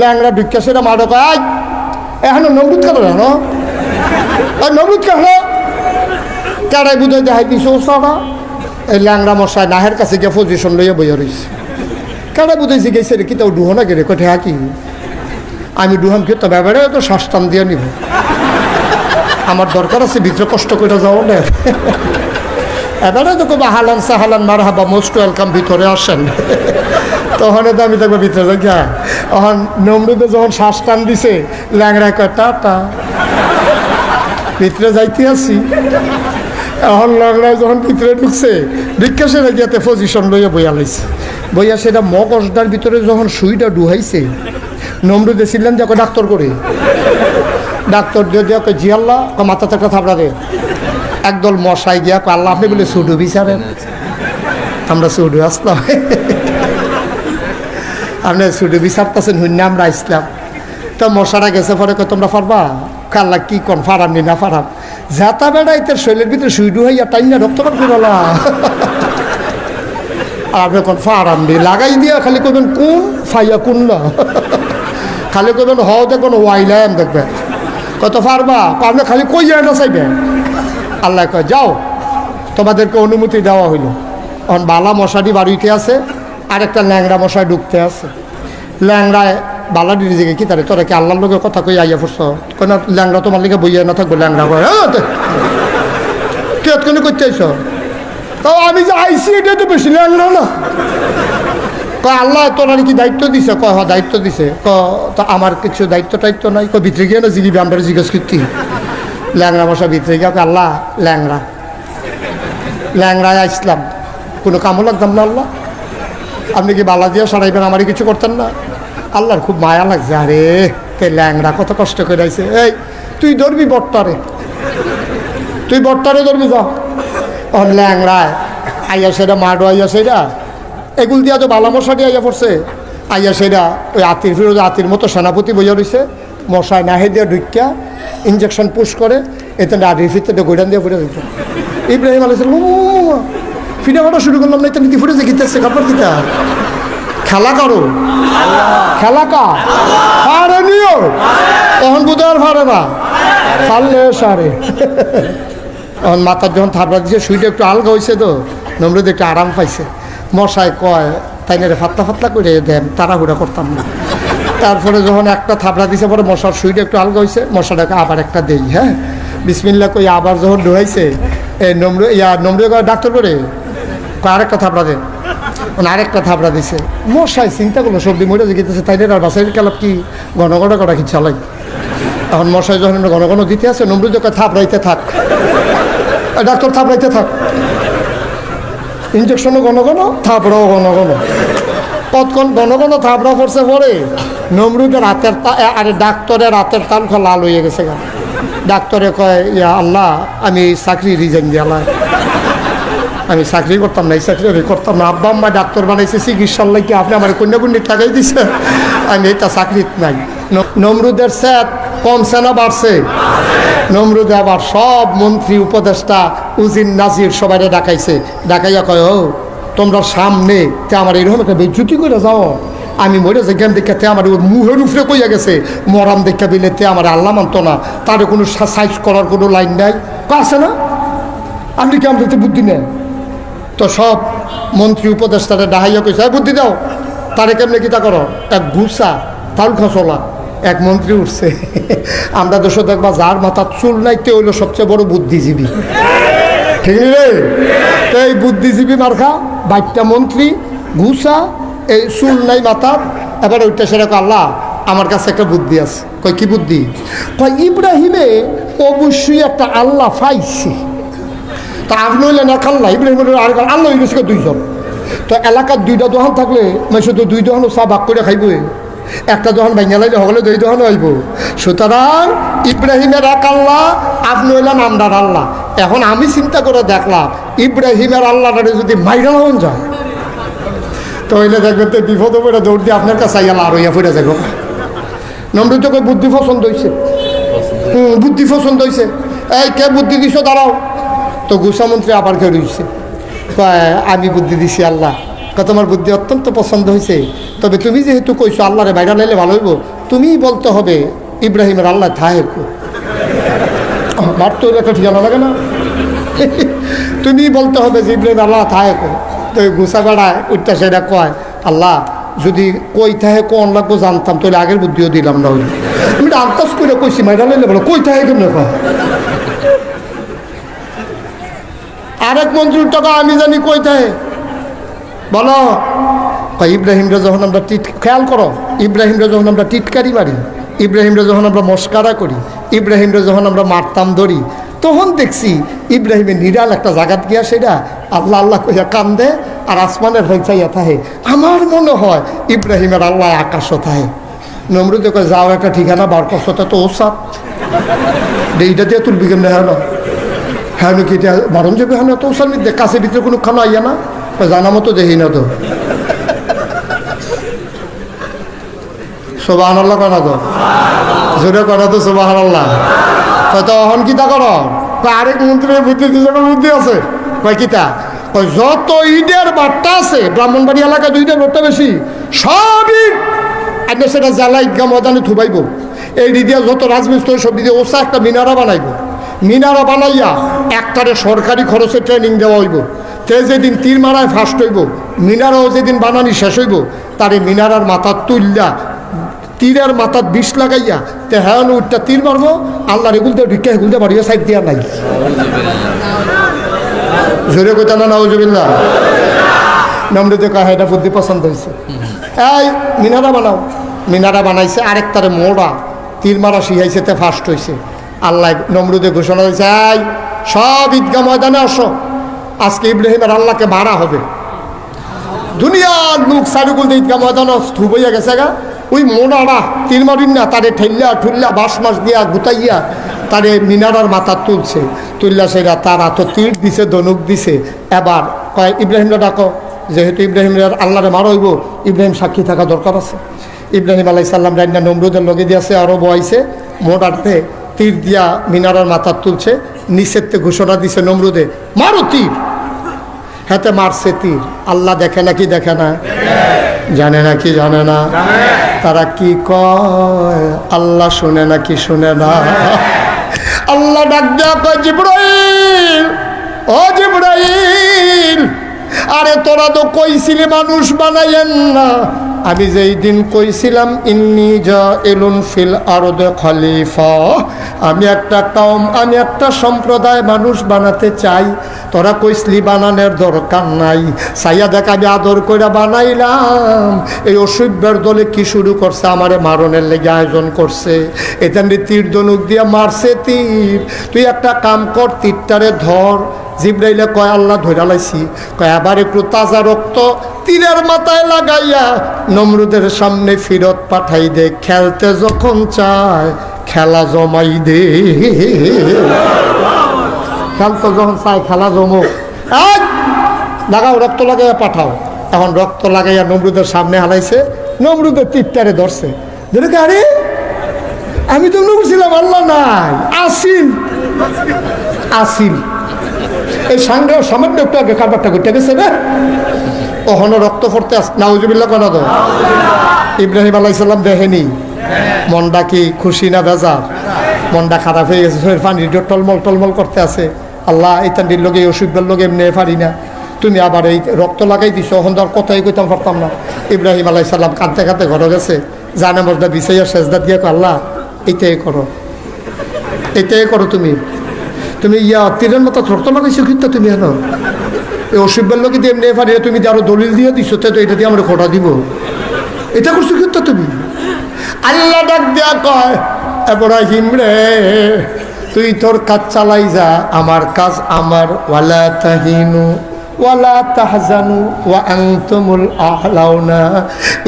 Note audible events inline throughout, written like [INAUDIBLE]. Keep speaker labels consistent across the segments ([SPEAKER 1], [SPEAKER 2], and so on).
[SPEAKER 1] ল্যাংরা ঢুকে সেটা মারো কয়। এখন নমরুদ কেন জানো ওই নমরুদ কেন? কেড়াই বুঝাই দেখাই দিছে ওসাটা এই ল্যাংরা মশাই নাহের কাছে গিয়ে পজিশন লইয়া বইয়া রয়েছে কেড়াই বুঝাইছে গেছে রে, কি তাও ডুহো না গেলে কোথায় কি? আমি ডুহাম খেতে ব্যাপারে তো টান দিয়ে নিব। আমার দরকার আছে ভিতরে কষ্ট করে যাও না। এবারে তো কোনো হালান সাহালান মার হাবা মোস্ট ওয়েলকাম ভিতরে আসেন। তখন তো আমি দেখব ভিতরে যাই হ্যাঁ। তখন নমরুদে যখন শ্বাস টান দিছে ল্যাংড়া কয় টাটা ভিতরে যাইতে আসি। এখন ল্যাংড়ায় যখন ভিতরে ঢুকছে বিকাশে গিয়াতে পজিশন লইয়া বইয়া লাইছে। বইয়া সেটা মগজটার ভিতরে যখন সুইটা ডুহাইছে নমরুদে ছিলেন যে ডাক্তার করে ডাক্তার দিয়ে দিয়ে কয়, জি আল্লাহ। মাথা থেকে থাপড়া দে। একদল মশাই গিয়া আল্লাহ আপনি বলে সুডু বিচারেন। আমরা সুডু আসলাম। আপনি সুডু বিচারতেছেন হুন্য আমরা আসলাম। তো মশারা গেছে পরে তোমরা পারবা? কাল্লা কি কোন, ফারাম নি না ফারাম। যাতা বেড়া ইতার শরীরের ভিতরে সুইডু হইয়া টাইনা রক্তপাত করলা আর আপনি কোন ফারাম নি, লাগাই দিয়া খালি কবেন কোন ফাইয়া কোন না? খালি কবেন হও দেখবেন ওয়াইলাম দেখবেন কত পারবা? আপনি খালি কই যায় না চাইবে আল্লাহ কয়, যাও। তোমাদেরকে অনুমতি দেওয়া হইল। এখন বালা মশাটি বাড়িতে আছে। আর একটা ল্যাংড়া মশাই ঢুকতে আছে। ল্যাংড়ায় বালা জিগে কি তারে? তোরা কি আল্লাহর লোকের কথা কই আইয়া পড়ছ কেন ল্যাংড়া তোমার লিগে বইয়া না থাকব, ল্যাংড়া কয় কে কেন করতে আইছ? তাও আমি যে আইসি এটা তো বেশি ল্যাংড়া না। কয়, আল্লাহ তোরা কি দায়িত্ব দিছে? ক হ দায়িত্ব দিছে। ক তা আমার কিছু দায়িত্ব টাইত্ব নাই। ক ভিতরে গিয়ে না জিগিবি, আমরা জিজ্ঞেস করতি। ল্যাংড়া মশা ভিতরে গিয়ে আল্লাহ, ল্যাংড়া। ল্যাংড়ায় আসলাম। কোনো কামও লাগতাম না আল্লাহ। আপনি কি বালা দিয়ে সরাইবেন? আমারই কিছু করতেন না। আল্লাহর খুব মায়া লাগছে। আরে, তে ল্যাংড়া কত কষ্ট করে আইছে এই, তুই ধরবি বট্টারে তুই বট্টারে ধরবি যা। ও ল্যাংড়ায়। আইয়া সেটা মাডো, আইয়া সেটা এগুল দিয়া তো বালা মশাটি আইয়া পড়ছে। আইয়া সেটা ওই আতির ফিরোজ আতির মতো সেনাপতি বইয়া রয়েছে মশায় নাহে দিয়া ঢুকিয়া ইঞ্জেকশন পুশ করে, এতে না ফিরতে গোডান দিয়ে ফুটে দিত ইব্রাহিম আলাইসাল ফিরে করা শুরু করলাম না এটা নীতি ফুটেছে গীতেছে কাপড় দিতা খেলা করো। খেলা কা নিও। তখন বুধবার ফারে না। ফারলে সারে। তখন মাথার যখন থাপড়া দিছে, শুইটা একটু আলগা হয়েছে তো, নমরুদ একটু আরাম পাইছে। মশায় কয় তাই না রে ফাতলা ফাতলা করে দেন, তাড়াহুড়া করতাম না। তারপরে যখন একটা থাপড়া দিছে, পরে মশার শুইটা একটু আলগা হয়েছে মশাটাকে আবার একটা দেই হ্যাঁ? বিসমিল্লা কই, আবার যখন ডুহাইছে এই নমরু, ইয়া নমরু ডাক্তার করে আরেকটা থাপড়া দেন আরেকটা থাপড়া দিছে। মশাই চিন্তা করল সবজি মরে জিগেছে তাই আর বাসাইল কালাপ কি? ঘন ঘন করা কি চালাই? এখন মশাই যখন ঘন ঘন দিতে আছে নমরুদ থাপড়াইতে থাক। ডাক্তার, থাপড়াইতে থাক। ইঞ্জেকশনও ঘন ঘন, থাপড়াও ঘন ঘন। কতক্ষণ ঘন ঘন থাপড়া পড়ছে পরে নমরুদের রাতের তা আরে ডাক্তারের রাতের তাল লাল হয়ে গেছে ডাক্তারে কয়, ইয়া আল্লাহ, আমি চাকরি রিজাইন দিয়ালাই আমি চাকরি করতাম না, এই চাকরি আমি করতাম না। আব্বা আম্মা ডাক্তার বানাইছে, চিকিৎসার লাগে আপনি আমার কন্যাকুণ্ডি টাকাই দিছে। আমি এটা চাকরিত নাই। নমরুদের স্যাত কমছে না বাড়ছে। নমরুদ আবার সব মন্ত্রী, উপদেষ্টা উজিন নাজির সবাই ডাকাইছে। ডাকাইয়া কয়, ও, তোমরা সামনে তে আমার এরকম একটা বেজ্জুতি করে যাও। আমি মরে যে জ্ঞান দেখে তে আমার ওর মুহের উপরে কইয়া গেছে। মরাম দেখা বিলে তে আমার আল্লাহ মানত না। তার কোনো সাইজ করার কোনো লাইন নাই। আছে না? আপনি কি আমাদের বুদ্ধি নেন? তো সব মন্ত্রী উপদেষ্টারে ডাহাইয়া "এই বুদ্ধি দাও, তারে কেমনে কিতা করো? এক গুসা তাল খসলা, এক মন্ত্রী উঠছে। [LAUGHS] আমরা দেশ দেখবা যার মাথা চুল নাই, তে হইল সবচেয়ে বড় বুদ্ধিজীবী। ঠিক রে? তো এই বুদ্ধিজীবী মার্খা বাইকটা মন্ত্রী ঘুষা এই চুল নাই মাথা এবার ওইটা সেরকম আল্লাহ, আমার কাছে একটা বুদ্ধি আছে। কয়, কি বুদ্ধি? কয়, ইব্রাহিমে অবশ্যই একটা আল্লাহ পাইছে। তা আপনি হইলেন এক আল্লাহ ইব্রাহিম আর আল্লাহ গেছে দুইজন। তো এলাকার দুইটা দোকান থাকলে মানে শুধু দুই দোকানও চা ভাগ করে খাইব একটা দোকান ভেঙে লাইলে হলে দুই দোকান হইব সুতরাং ইব্রাহিমের এক আল্লাহ, আপনি হইলেন আমরার আল্লাহ। এখন আমি চিন্তা করে দেখলাম, ইব্রাহিমের আল্লাহটা যদি মাইরা হন যায়। তো হইলে দেখবেন তো বিপদ পড়ে দৌড় দিয়ে আপনার কাছে আইয়াল আর হইয়া ফুটে যাব নম্রিত কই বুদ্ধি পছন্দ হয়েছে হুম, বুদ্ধি পছন্দ হয়েছে এই, কে বুদ্ধি দিছ? দাঁড়াও। তো গুসামন্ত্রী আবার রয়েছে কয়, আমি বুদ্ধি দিছি আল্লাহ। তোমার বুদ্ধি অত্যন্ত পছন্দ হয়েছে তবে তুমি যেহেতু কইছো আল্লাহরে বাইরে লাইলে ভালো হইব তুমিই বলতে হবে ইব্রাহিমের আল্লাহ থাহে [LAUGHS] মার তো একটা ঠিকানা লাগে না। [LAUGHS] তুমি বলতে হবে যে ইব্রাহিম আল্লাহ থাহে তো গুসা বেড়ায় উঠতে সেটা কয় আল্লাহ যদি কই থাহে কোন লাগবো জানতাম তাহলে আগের বুদ্ধিও দিলাম না আমি আন্দাজ করে কইছি মাইরা লাইলে বলো কই থাহে কেমন কয়? আরেক মন্ত্রীর টাকা আমি জানি কই থাকে। বলো ইব্রাহিমরা যখন আমরা টিট, খেয়াল করো, ইব্রাহিমরা যখন আমরা টিটকারি মারি, ইব্রাহিমরা যখন আমরা মস্কারা করি, ইব্রাহিমরা যখন আমরা মারতাম ধরি তখন দেখছি ইব্রাহিমের নিরাল একটা জায়গাত গিয়া সেটা আল্লাহ আল্লাহ কইয়া কান দে আর আসমানের হইচাইয়া থাহে আমার মনে হয় ইব্রাহিমের আল্লাহ আকাশও থাহে নমরুদে কয়, যাও একটা ঠিকানা বার করছ, তা ওসাত এইটা দিয়ে তুলবি কেমনে না হ্যাঁ নাকি এটা যাবে হ্যাঁ তো ওসার মধ্যে কাছে ভিতরে কোনো খানা আইয়া না? জানা মতো দেখি না তো। সোবাহান আল্লাহ কনা তো? জোরে কনা তো সোবাহান আল্লাহ তো অহন কিতা কর আরেক মন্ত্রীর বুদ্ধি দুজনে বুদ্ধি আছে? কয় কিতা? কয়, যত ঈদের বার্তা আছে, ব্রাহ্মণবাড়ি এলাকায় দুইটার বার্তা বেশি। সব ঈদ সেটা জ্বালা ঈদগা ময়দানে থুবাইব। এই দিদিয়া যত রাজমিস্ত্রি, সব দিদি ওসা একটা মিনারা বানাইব। মিনারা বানাইয়া একটারে সরকারি খরচে ট্রেনিং দেওয়া হইব। তে যেদিন তীর মারায় ফার্স্ট হইব, মিনারাও যেদিন বানানি শেষ হইব, তারে মিনারার মাথা তুললা তীরের মাথার বিষ লাগাইয়া তে হ্যাঁ উঠটা তীর মারবো, আল্লাহর এগুলতে ঢুকে এগুলতে বাড়িয়ে সাইড দিয়া নাই। জোরে কোথা না নাউজবিল্লা নমরুদে কয় এটা বুদ্ধি পছন্দ হয়েছে এই, মিনারা বানাও। মিনারা বানাইছে, আরেকটারে মোড়া, তীর মারা শিখাইছে, তে ফার্স্ট হয়েছে আল্লাহ নমরুদে ঘোষণা হয়েছে এই, সব ঈদগাহ ময়দানে আসো। আজকে ইব্রাহিমের আল্লাহকে মারা হবে। দুনিয়ার লোক সারুকুল ঈদগাহ ময়দান স্থুপ হইয়া গেছে গা। ওই মোনারা তীর মারিন না তারে ঠেল্লা ঠুল্লা বাঁশ মাস দিয়া গুতাইয়া তারে মিনারার মাথা তুলছে। তুললা সেরা তারা তো তীর দিছে, ধনুক দিছে। এবার কয়, ইব্রাহিমরা ডাকো। যেহেতু ইব্রাহিমের আল্লাহরে মারা হইব, ইব্রাহিম সাক্ষী থাকা দরকার আছে। ইব্রাহিম আলাই সাল্লাম রান্না নমরুদের লগে দিয়েছে আরও বয়াইছে মোটাতে তীর দিয়া মিনারার মাথা তুলছে নিষেধতে ঘোষণা দিছে নমরুদে, মারো তীর! হাতে মারছে তীর। আল্লাহ দেখে না কি দেখে না? জানে না কি জানে না। তারা কি কয়? আল্লাহ শুনে না কি শুনে না। আল্লাহ ডাক জিব্রাইল, আরে তোরা তো কইছিলি মানুষ বানাইয়েন না। আমি যেই দিন কইছিলাম, ইন্নি যা এলুন ফিল আরদে খলিফা আমি একটা কম আমি একটা সম্প্রদায় মানুষ বানাতে চাই। তোরা কইসলি, বানানোর দরকার নাই। সাইয়া দেখ, আমি আদর করে বানাইলাম। এই অসভ্যের দলে কি শুরু করছে? আমারে মারণের লেগে আয়োজন করছে। এখান তীর দনুক দিয়ে মারছে তীর। তুই একটা কাম কর, তীরটারে ধর। জিব্রাইলে কয় আল্লাহ ধরে লাইছি। কয় আবার একটু তাজা রক্ত তীরের মাথায় লাগাইয়া নমরুদের সামনে ফিরত পাঠাই দে। খেলতে যখন চায় খেলা জমাই দে। খেলতে যখন চায় খেলা জমো। লাগাও রক্ত লাগাইয়া পাঠাও। এখন রক্ত লাগাইয়া নমরুদের সামনে হালাইছে। নমরুদের তীরটারে ধরছে। ধরে কি, আরে আমি তো নমরুছিলাম আল্লাহ নাই। আসিল। আসিল। এই সাংগ্রাম সামান্য একটু আগে কারবারটা করতে গেছে না? ওহনো রক্ত পড়তে আস নাউজুবিল্লা কেন তো ইব্রাহিম আলাইসাল্লাম দেখেনি? মনটা কি খুশি না বেজার? মনটা খারাপ হয়ে গেছে, শরীর পানি টলমল টলমল করতে আছে। আল্লাহ এই তান্ডির লোকে অসুখের লোকে এমনি পারি না। তুমি আবার এই রক্ত লাগাই দিছো ওখান তো আর কথাই কইতাম পারতাম না। ইব্রাহিম আলাইসাল্লাম কাঁদতে কাঁদতে ঘরে গেছে। জানে মজদা বিছাইয়া সেজদা দিয়ে আল্লাহ এইটাই করো। এটাই করো তুমি। তুমি ইয়া তীরের মতো রক্ত লাগাইছো কিন্তু তুমি হেন? এই অসুখের লোকে দিয়ে এমনি পারি তুমি যে আরও দলিল দিয়ে দিছো তো এটা দিয়ে আমরা খোটা দিব। এটা করছ কিন্তু তুমি? আল্লাহ ডাক দেয়া কয় এব্রাহিম রে তুই তোর কাজ চালাই যা আমার কাজ আমার। ওয়ালা তাহিনু ওয়ালা তাহজানু ওয়া আনতুমুল আহলাউনা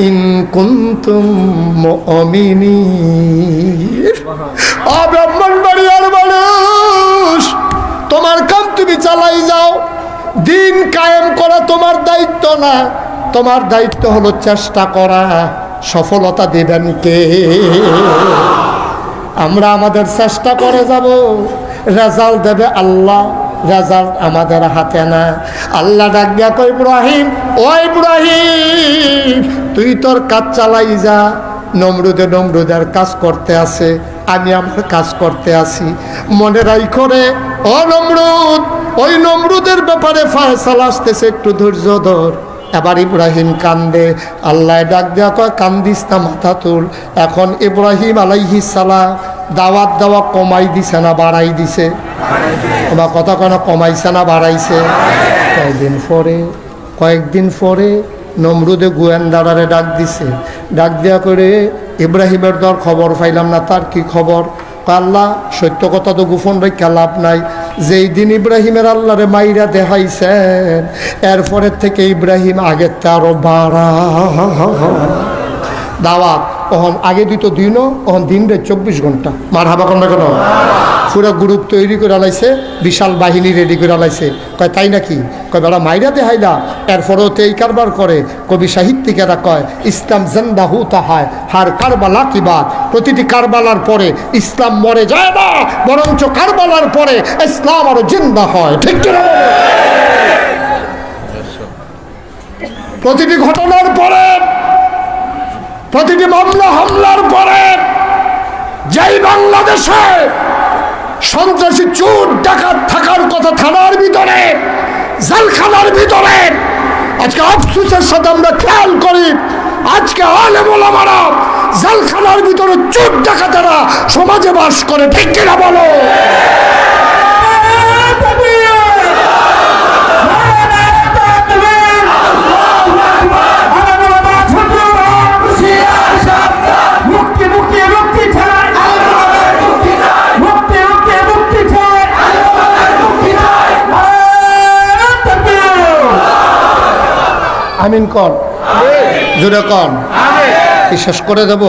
[SPEAKER 1] ইন কুনতুম মুমিনিন। ও ব্রাহ্মণবাড়িয়ার মানুষ তুমি চালাই যাও। দিন কায়েম করা তোমার দায়িত্ব না। তোমার দায়িত্ব হলো চেষ্টা করা। সফলতা দেবেন কে? আমরা আমাদের চেষ্টা করে যাব। রেজাল্ট দেবে আল্লাহ। রেজাল্ট আমাদের হাতে না। আল্লাহ ডাক দিয়া কই ইব্রাহিম, ও ইব্রাহিম, তুই তোর কাজ চালাই যা। নমরুদে নমরুদের কাজ করতে আছে। আমি আমার কাজ করতে আসি মনে রাই করে ও নমরুদ ওই নমরুদের ব্যাপারে ফায়সালা আসতেছে, একটু ধৈর্য ধর। এবার ইব্রাহিম কান্দে, আল্লাহ ডাক দেওয়া কয়, কান্দিস না মাথা তুল। এখন ইব্রাহিম আলাইহি সালাম দাওয়াত দেওয়া কমাই দিছে না বাড়াই দিছে? বা কথা কেন কমাইছে না বাড়াইছে? কয়েকদিন পরে কয়েকদিন পরে নমরুদে গোয়েন্দারারে ডাক দিছে। ডাক দেওয়া করে, ইব্রাহিমের দর খবর পাইলাম না, তার কি খবর? আল্লাহ সত্য কথা তো গোপন রেখা লাভ নাই। যেই দিন ইব্রাহিমের আল্লাহরে মাইরা দেখাইছেন এরপরের থেকে ইব্রাহিম আগের তে আরও বাড়া। দাওয়াত ওহন আগে দিত দিনও ওহন দিন রে চব্বিশ ঘণ্টা। মার হাবা কন্যা কেন? পুরো গ্রুপ তৈরি করে লাইছে বিশাল বাহিনী রেডি করে লাইছে কয়, তাই নাকি? কয়, বেড়া মাইরা দেহাইলা। এরপরেও তো এই কারবার করে। কবি সাহিত্যিকেরা কয়, ইসলাম জিন্দা হু তাহায়, হার কারবালা কি বাদ প্রতিটি কারবালার পরে ইসলাম মরে যায় না, বরঞ্চ কারবালার পরে ইসলাম আরও জিন্দা হয়। ঠিক প্রতিটি ঘটনার পরে, প্রতিটি মামলা, হামলার পরে, যেই বাংলাদেশে সন্ত্রাসী চোর, ডাকাত থাকার কথা থানার ভিতরে, জালখানার ভিতরে। আজকে আফসুসের সাথে আমরা খেয়াল করি, আজকে আলে বলে মারা জালখানার ভিতরে চোর, ডাকাতেরা সমাজে বাস করে। ঠিক কিনা বলো? আমিন কন। জোরে কন। শেষ করে দেব?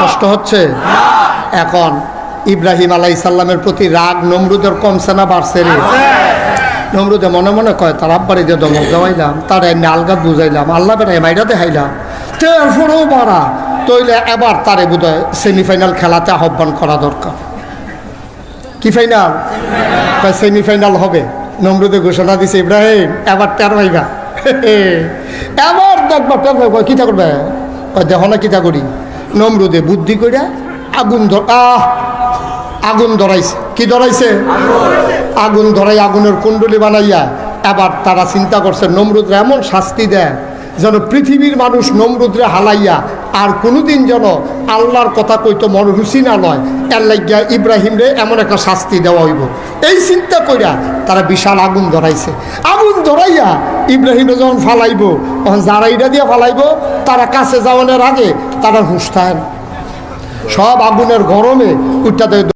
[SPEAKER 1] কষ্ট হচ্ছে? এখন ইব্রাহিম আলাই সাল্লামের প্রতি রাগ নমরুদের কমছে না, বাড়ছে রে। নমরুদে মনে মনে কয়, তার আব্বারে দিয়ে দমক দেওয়াইলাম, তার এমনি আলগাত বুঝাইলাম, আল্লাহ বেটা এমাইটা দেখাইলাম। তারপরেও বাড়া তইলে এবার তারে বোধ সেমিফাইনাল খেলাতে আহ্বান করা দরকার। কি ফাইনাল সেমিফাইনাল হবে। নমরুদে ঘোষণা দিছে, ইব্রাহিম, এবার তের এবার ভাই কয় কিতা করবে দেখ না কিতা করি নমরুদে বুদ্ধি করিয়া আগুন ধর আহ, আগুন ধরাইছে। কি ধরাইছে? আগুন ধরাই আগুনের কুণ্ডলি বানাইয়া এবার তারা চিন্তা করছে নমরুদ এমন শাস্তি দেয় যেন পৃথিবীর মানুষ নমরুদ্রে হালাইয়া আর কোনোদিন যেন আল্লাহর কথা কইতো মন রুচি না লয়, এর লাগিয়া ইব্রাহিম রে এমন একটা শাস্তি দেওয়া হইব। এই চিন্তা কইরা তারা বিশাল আগুন ধরাইছে। আগুন ধরাইয়া ইব্রাহিমে যখন ফালাইব, তখন যারা ইটা দিয়ে ফালাইব, তারা কাছে যাওয়ানোর আগে তারা হুঁশ সব আগুনের গরমে উঠতে